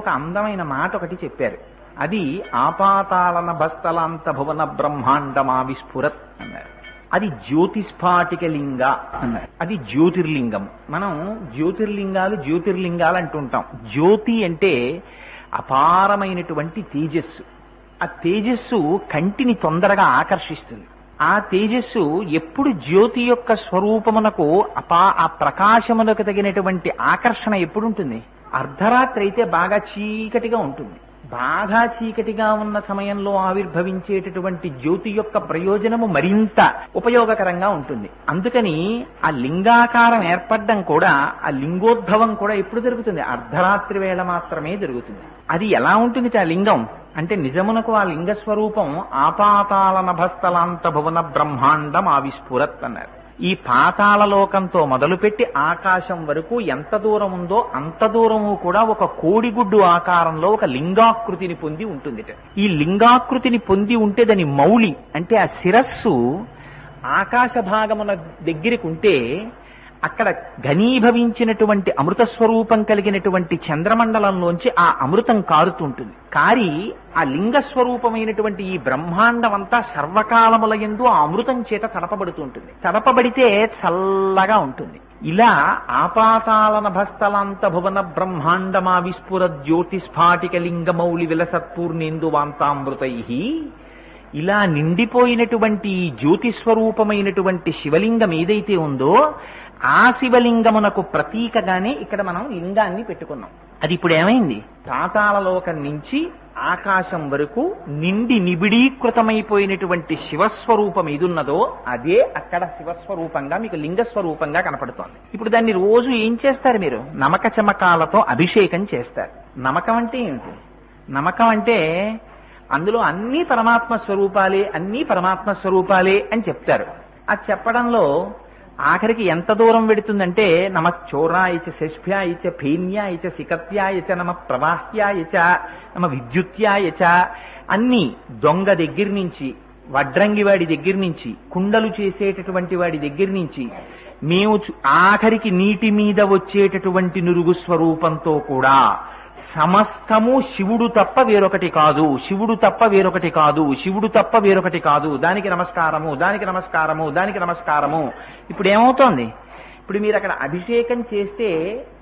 ఒక అందమైన మాట ఒకటి చెప్పారు. అది ఆపాతాళన బస్తలాంత భువన బ్రహ్మాండమావిస్ఫురత్ అన్నారు. అది జ్యోతిస్ఫాటిక లింగ అన్నారు. అది జ్యోతిర్లింగం. మనం జ్యోతిర్లింగాలు జ్యోతిర్లింగాలు అంటుంటాం. జ్యోతి అంటే అపారమైనటువంటి తేజస్సు. ఆ తేజస్సు కంటిని తొందరగా ఆకర్షిస్తుంది. ఆ తేజస్సు ఎప్పుడు జ్యోతి యొక్క స్వరూపమునకు అపా ఆ ప్రకాశమునకు తగినటువంటి ఆకర్షణ ఎప్పుడు ఉంటుంది అర్ధరాత్రి అయితే బాగా చీకటిగా ఉంటుంది. బాగా చీకటిగా ఉన్న సమయంలో ఆవిర్భవించేటటువంటి జ్యోతి యొక్క ప్రయోజనము మరింత ఉపయోగకరంగా ఉంటుంది. అందుకని ఆ లింగాకారం ఏర్పడడం కూడా ఆ లింగోద్భవం కూడా ఎప్పుడు జరుగుతుంది? అర్ధరాత్రి వేళ మాత్రమే జరుగుతుంది. అది ఎలా ఉంటుంది ఆ లింగం? అంటే నిజమునకు ఆ లింగ స్వరూపం ఆపాతాల నభస్థలాంత భువన బ్రహ్మాండం ఆవిస్ఫురత్ అన్నారు ఈ పాతాళ లోకంతో మొదలుపెట్టి ఆకాశం వరకు ఎంత దూరం ఉందో అంత దూరము కూడా ఒక కోడిగుడ్డు ఆకారంలో ఒక లింగాకృతిని పొంది ఉంటుంది ఈ లింగాకృతిని పొంది ఉంటే దాని మౌళి అంటే ఆ శిరస్సు ఆకాశ భాగమున దగ్గరికి ఉంటే అక్కడ ఘనీభవించినటువంటి అమృత స్వరూపం కలిగినటువంటి చంద్రమండలంలోంచి ఆ అమృతం కారుతుంటుంది. కారి ఆ లింగ స్వరూపమైనటువంటి ఈ బ్రహ్మాండం అంతా సర్వకాలముల ఎందు ఆ అమృతం చేత తడపబడుతూ ఉంటుంది తడపబడితే చల్లగా ఉంటుంది. ఇలా ఆపాతాళన భస్తలాంత భువన బ్రహ్మాండమా విస్ఫుర జ్యోతిస్ఫాటిక లింగమౌళి విలసత్పూర్ణేందు వాంతామృతై ఇలా నిండిపోయినటువంటి ఈ జ్యోతి స్వరూపమైనటువంటి శివలింగం ఏదైతే ఉందో ఆ శివలింగమునకు ప్రతీకగానే ఇక్కడ మనం లింగాన్ని పెట్టుకున్నాం. అది ఇప్పుడు ఏమైంది? తాతాళలోకం నుంచి ఆకాశం వరకు నిండి నిబిడీకృతమైపోయినటువంటి శివస్వరూపం ఏదున్నదో అదే అక్కడ శివస్వరూపంగా మీకు లింగ స్వరూపంగా కనపడుతోంది. ఇప్పుడు దాన్ని రోజు ఏం చేస్తారు మీరు? నమక చమకాలతో అభిషేకం చేస్తారు. నమకం అంటే ఏమిటి? నమకం అంటే అందులో అన్ని పరమాత్మ స్వరూపాలే అన్ని పరమాత్మ స్వరూపాలే అని చెప్తారు. ఆ చెప్పడంలో ఆఖరికి ఎంత దూరం వెడుతుందంటే నమ చోరాయచ శష్భ్యాయచ ఫేన్యాయచ సికత్యాయచ నమ ప్రవాహ్యాయచ నమ విద్యుత్యాయచ అన్ని దొంగ దగ్గర నుంచి వడ్రంగి వాడి దగ్గర నుంచి కుండలు చేసేటటువంటి వాడి దగ్గర నుంచి మేము ఆఖరికి నీటి మీద వచ్చేటటువంటి నురుగు స్వరూపంతో కూడా సమస్తము శివుడు తప్ప వేరొకటి కాదు. శివుడు తప్ప వేరొకటి కాదు. శివుడు తప్ప వేరొకటి కాదు. దానికి నమస్కారము దానికి నమస్కారము దానికి నమస్కారము. ఇప్పుడు ఏమవుతోంది? ఇప్పుడు మీరు అక్కడ అభిషేకం చేస్తే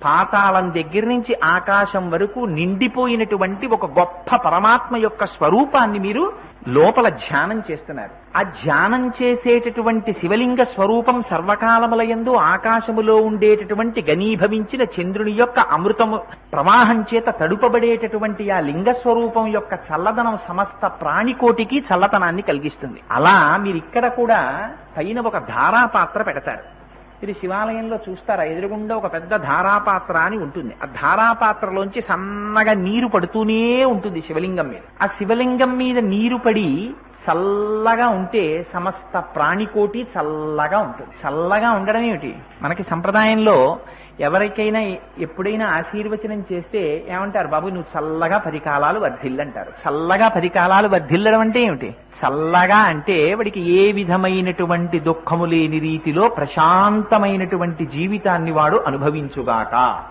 పాతాళం దగ్గర నుంచి ఆకాశం వరకు నిండిపోయినటువంటి ఒక గొప్ప పరమాత్మ యొక్క స్వరూపాన్ని మీరు లోపల ధ్యానం చేస్తున్నారు. ఆ ధ్యానం చేసేటటువంటి శివలింగ స్వరూపం సర్వకాలముల యందు ఆకాశములో ఉండేటటువంటి గనీభవించిన చంద్రుని యొక్క అమృతము ప్రవాహం చేత తడుపబడేటటువంటి ఆ లింగ స్వరూపం యొక్క చల్లదనం సమస్త ప్రాణికోటికి చల్లతనాన్ని కలిగిస్తుంది. అలా మీరు ఇక్కడ కూడా పైన ఒక ధారాపాత్ర పెడతారు. మీరు శివాలయంలో చూస్తారా? ఎదురుగుండా ఒక పెద్ద ధారాపాత్ర అని ఉంటుంది. ఆ ధారాపాత్రలోంచి సన్నగా నీరు పడుతూనే ఉంటుంది శివలింగం మీద. ఆ శివలింగం మీద నీరు పడి చల్లగా ఉంటే సమస్త ప్రాణికోటి చల్లగా ఉంటుంది. చల్లగా ఉండడం ఏమిటి? మనకి సంప్రదాయంలో ఎవరికైనా ఎప్పుడైనా ఆశీర్వచనం చేస్తే ఏమంటారు బాబు? నువ్వు చల్లగా పది కాలాలు వర్ధిల్లంటారు. చల్లగా పది కాలాలు వర్ధిల్లడం అంటే ఏమిటి? చల్లగా అంటే వాడికి ఏ విధమైనటువంటి దుఃఖము లేని రీతిలో ప్రశాంతమైనటువంటి జీవితాన్ని వాడు అనుభవించుగాక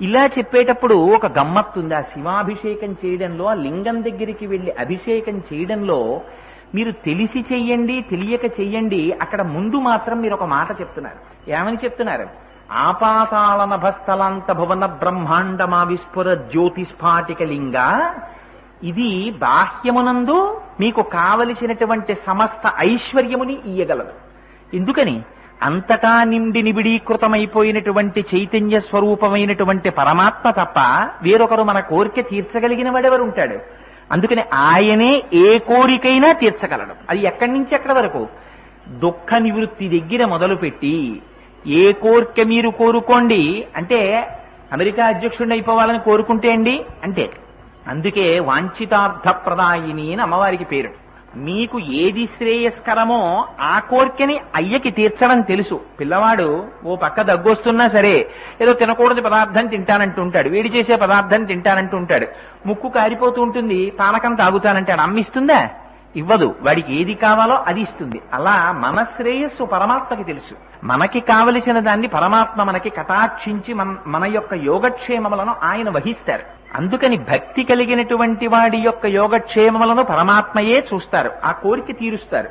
ఇలా చెప్పేటప్పుడు ఒక గమ్మత్తుంది ఆ శివాభిషేకం చేయడంలో ఆ లింగం దగ్గరికి వెళ్ళి అభిషేకం చేయడంలో మీరు తెలిసి చెయ్యండి తెలియక చెయ్యండి అక్కడ ముందు మాత్రం మీరు ఒక మాట చెప్తున్నారు. ఏమని చెప్తున్నారు? ఆపాతాళన భస్తలాంత భువన బ్రహ్మాండమా విస్ఫుర జ్యోతిస్ఫాటిక ఇది బాహ్యమునందు మీకు కావలసినటువంటి సమస్త ఐశ్వర్యముని ఇయ్యగలదు. ఎందుకని? అంతటా నిండి నిబిడీకృతమైపోయినటువంటి చైతన్య స్వరూపమైనటువంటి పరమాత్మ తప్ప వేరొకరు మన కోరిక తీర్చగలిగిన వాడెవరు ఉంటాడు అందుకని ఆయనే ఏ కోరికైనా తీర్చగలడు. అది ఎక్కడి నుంచి ఎక్కడి వరకు? దుఃఖ నివృత్తి దగ్గర మొదలుపెట్టి ఏ కోరిక మీరు కోరుకోండి? అంటే అమెరికా అధ్యక్షుడిని అయిపోవాలని కోరుకుంటే అండి? అంటే అందుకే వాంఛితార్థ ప్రదాయిని అని అమ్మవారికి పేరు. మీకు ఏది శ్రేయస్కరమో ఆ కోరికని అయ్యకి తీర్చడం తెలుసు. పిల్లవాడు ఓ పక్క దగ్గొస్తున్నా సరే ఏదో తినకూడదు పదార్థం తింటానంటూ ఉంటాడు వేడి చేసే పదార్థం తింటానంటూ ఉంటాడు ముక్కు కారిపోతూ ఉంటుంది పానకం తాగుతానంటాడు. అమ్మిస్తుందా? ఇవ్వదు. వాడికి ఏది కావాలో అది ఇస్తుంది. అలా మన శ్రేయస్సు పరమాత్మకి తెలుసు. మనకి కావలసిన దాన్ని పరమాత్మ మనకి కటాక్షించి మన మన యొక్క యోగక్షేమములను ఆయన వహిస్తారు. అందుకని భక్తి కలిగినటువంటి వాడి యొక్క యోగక్షేమములను పరమాత్మయే చూస్తారు. ఆ కోరిక తీరుస్తారు.